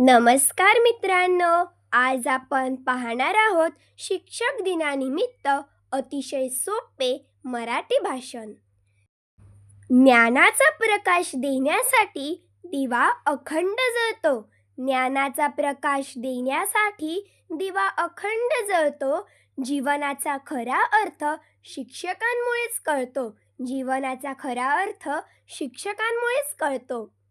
नमस्कार मित्रांनो आज आपण पाहणार आहोत शिक्षक दिनानिमित्त अतिशय सोपे मराठी भाषण. ज्ञानाचा प्रकाश देण्यासाठी दिवा अखंड जळतो. ज्ञानाचा प्रकाश देण्यासाठी दिवा अखंड जळतो. जीवनाचा खरा अर्थ शिक्षकांमुळेच कळतो. जीवनाचा खरा अर्थ शिक्षकांमुळेच कळतो.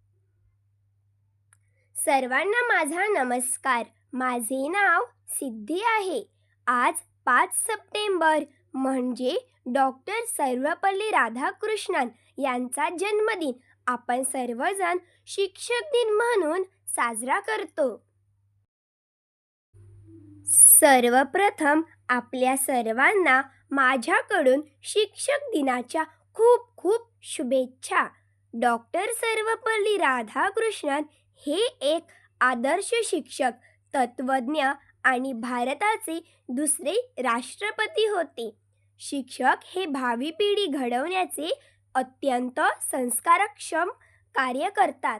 सर्वांना माझा नमस्कार. माझे नाव सिद्धी आहे. आज पाच सप्टेंबर म्हणजे डॉक्टर सर्वपल्ली राधाकृष्णन यांचा जन्मदिन. आपण सर्वजण शिक्षक दिन म्हणून साजरा करतो. सर्वप्रथम आपल्या सर्वांना माझ्याकडून शिक्षक दिनाच्या खूप खूप शुभेच्छा. डॉक्टर सर्वपल्ली राधाकृष्णन हे एक आदर्श शिक्षक तत्वज्ञ आणि भारताचे दुसरे राष्ट्रपती होते. शिक्षक हे भावी पिढी घडवण्याचे अत्यंत संस्कारक्षम कार्य करतात.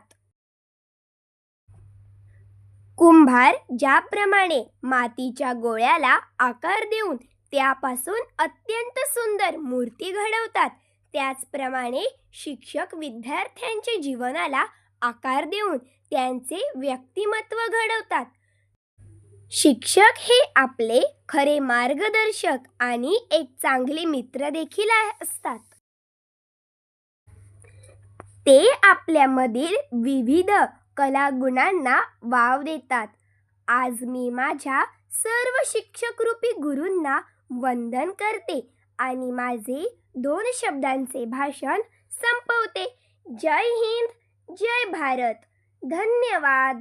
कुंभार ज्याप्रमाणे मातीच्या गोळ्याला आकार देऊन त्यापासून अत्यंत सुंदर मूर्ती घडवतात त्याचप्रमाणे शिक्षक विद्यार्थ्यांच्या जीवनाला आकार देऊन त्यांचे व्यक्तिमत्व घडवतात. शिक्षक हे आपले खरे मार्गदर्शक आणि एक चांगले मित्र देखील असतात. ते आपल्यामधील विविध कलागुणांना वाव देतात. आज मी माझ्या सर्व शिक्षकरूपी गुरूंना वंदन करते. आणि माझे दोन शब्दांचे भाषण संपवते. जय हिंद जय भारत. धन्यवाद.